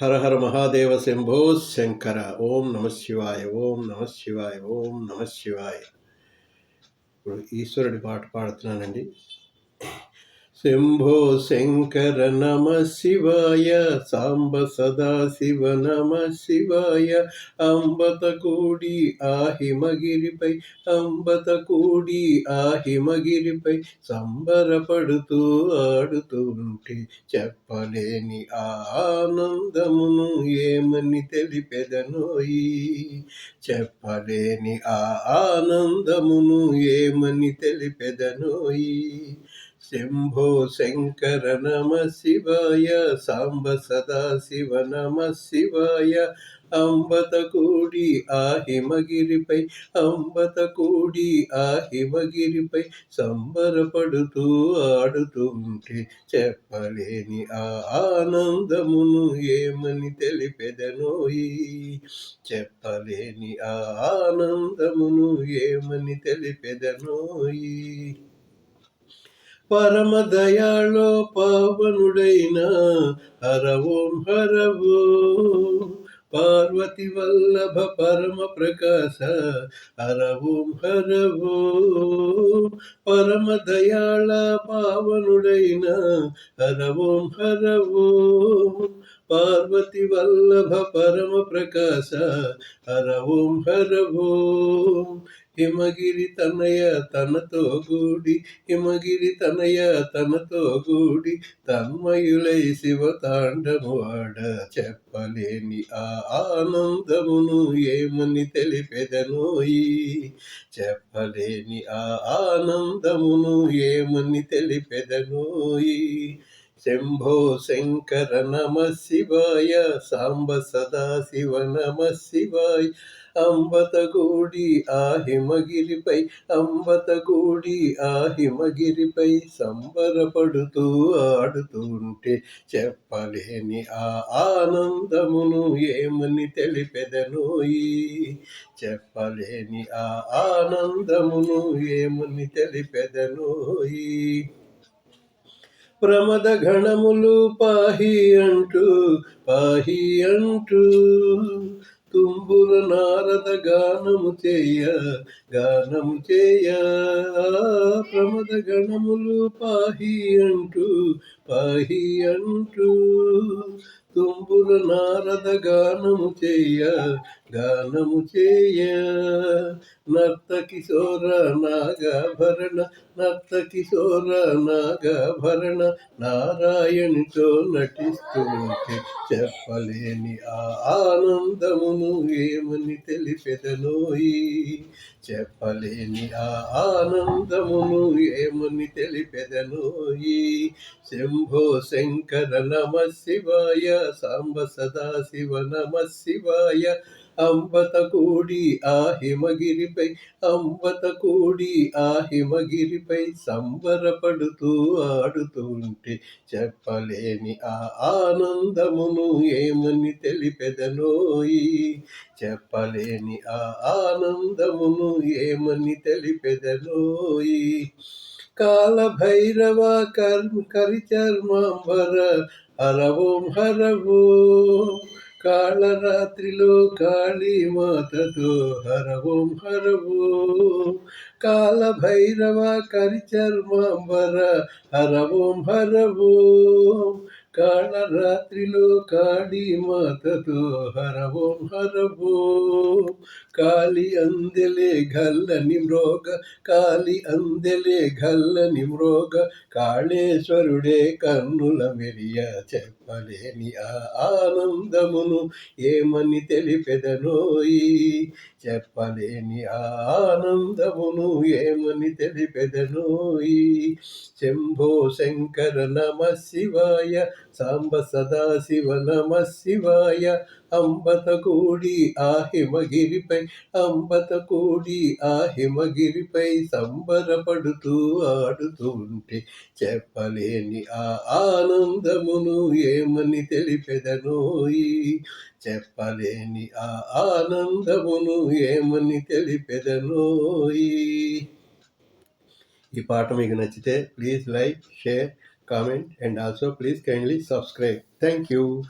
హర హర మహాదేవ శంభో శంకర. ఓం నమ శివాయ ఓం నమ శివాయ ఓం నమ శివాయ. ఇప్పుడు ఈశ్వరుడి పాట పాడుతున్నానండి. శంభో శంకర నమ శివాయ సాంబ సదాశివ నమ శివాయ. అంబత కూడి ఆ హిమగిరిపై అంబత కూడి ఆ సంబరపడుతూ ఆడుతూ ఉంటే చెప్పలేని ఆనందమును ఏమని తెలిపెదనోయి చెప్పలేని ఆ ఆనందమును ఏమని తెలిపెదనోయి శంభో శంకర నమ శివాయ సాంబ సదాశివ నమ శివాయ. అంబత కూడి ఆ హిమగిరిపై అంబత కూడి ఆ హిమగిరిపై సంబరపడుతూ ఆడుతుంటే చెప్పలేని ఆ ఆనందమును ఏమని తెలిపెదనోయి చెప్పలేని ఆ ఆనందమును ఏమని తెలిపెదనోయి పరమ దయాళో పవనుడైన హరవోం హరవో. పార్వతి వల్లభ పరమ ప్రకాశ హరవోం హరవో. పరమ దయాళ పావనుడైన హరవోం హరవో. పార్వతి వల్లభ పరమ ప్రకాశ హరవోం హరవో. హిమగిరి తనయ తనతో గూడి హిమగిరి తనయ తనతో గూడి తన్మయులై శివ తాండమువాడ చెప్పలేని ఆ ఆనందమును ఏమని తెలిపెదనోయి చెప్పలేని ఆ ఆనందమును ఏమని తెలిపెదనోయి శంభో శంకర నమ శివాయ సాంబ సదాశివ నమ శివాయ అంబతగూడి ఆ హిమగిరిపై అంబతగూడి ఆ హిమగిరిపై సంబరపడుతూ ఆడుతుంటే చెప్పలేని ఆ ఆనందమును ఏమని తెలిపెదనోయి చెప్పలేని ఆ ఆనందమును ఏమని తెలిపెదనోయి ప్రమద గణములు పాహి అంటూ పాహి అంటూ తుంబుల నారద గానము చేయ గానము చేయ. ప్రమద గణములు పాహి అంటూ పాహి అంటూ తుంబుల నారద గానము చేయ గానము చేయ నర్త కిశోర నాగభరణ నర్త కిశోర నాగభరణ నారాయణితో నటిస్తుంటే చెప్పలేని ఆ ఆనందమును ఏమని తెలిపెదనోయి చెప్పలేని ఆ ఆనందమును ఏమని తెలిపెదనోయి శంభో శంకర నమ శివాయ సాంబ సదాశివ నమ శివాయ అంబత కూడి ఆ హిమగిరిపై అంబత కూడి ఆ హిమగిరిపై సంబరపడుతూ ఆడుతుంటే చెప్పలేని ఆ ఆనందమును ఏమని తెలిపెదనోయి? చెప్పలేని ఆ ఆనందమును ఏమని తెలిపెదనోయి? కాలభైరవ కర్మ కరిచర్మాంబర హరవోం హరవో కాళరాత్రిలో కాళీమాతతో హరవం హరవోం. కాల భైరవ కరిచర్మాంబర హరవం హరవో. కాళరాత్రిలో కాళీమాతతో హరవో హరవో. కాళి అందెలే గల్లని మృగ కాళి అందెలే గల్లని మృగ కాళేశ్వరుడే కన్నుల మెరియ చెప్పలేని ఆ ఆనందమును ఏమని తెలిపెదనోయి చెప్పలేని ఆ ఆనందమును ఏమని తెలిపెదనోయి శంభో శంకర నమ శివాయ సాంబ సదా నమ శివాయ అంబత కూడి ఆ హిమగిరిపై అంబత కూడి ఆ హిమగిరిపై సంబరపడుతూ ఆడుతూ ఉంటే చెప్పలేని ఆ ఆనందమును ఏమని తెలిపెదనోయి చెప్పలేని ఆ ఆనందమును ఏమని తెలిపెదనోయి ఈ పాట మీకు నచ్చితే please like share comment and also please kindly subscribe. Thank you.